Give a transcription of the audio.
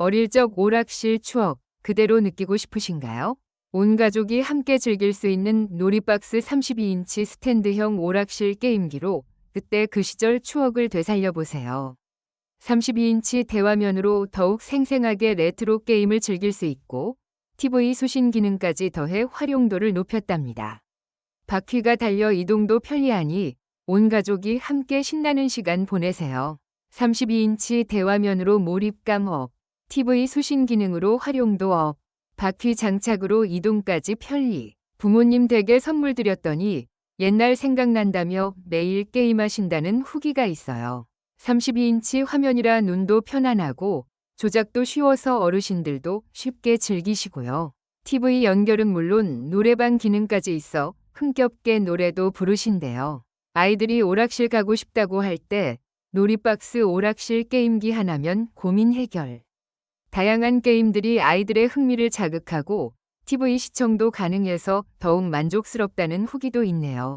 어릴 적 오락실 추억 그대로 느끼고 싶으신가요? 온 가족이 함께 즐길 수 있는 놀이박스 32인치 스탠드형 오락실 게임기로 그때 그 시절 추억을 되살려 보세요. 32인치 대화면으로 더욱 생생하게 레트로 게임을 즐길 수 있고 TV 수신 기능까지 더해 활용도를 높였답니다. 바퀴가 달려 이동도 편리하니 온 가족이 함께 신나는 시간 보내세요. 32인치 대화면으로 몰입감 업, TV 수신 기능으로 활용도 업, 바퀴 장착으로 이동까지 편리. 부모님 댁에 선물 드렸더니 옛날 생각난다며 매일 게임하신다는 후기가 있어요. 32인치 화면이라 눈도 편안하고 조작도 쉬워서 어르신들도 쉽게 즐기시고요. TV 연결은 물론 노래방 기능까지 있어 흥겹게 노래도 부르신대요. 아이들이 오락실 가고 싶다고 할 때 놀이박스 오락실 게임기 하나면 고민 해결. 다양한 게임들이 아이들의 흥미를 자극하고 TV 시청도 가능해서 더욱 만족스럽다는 후기도 있네요.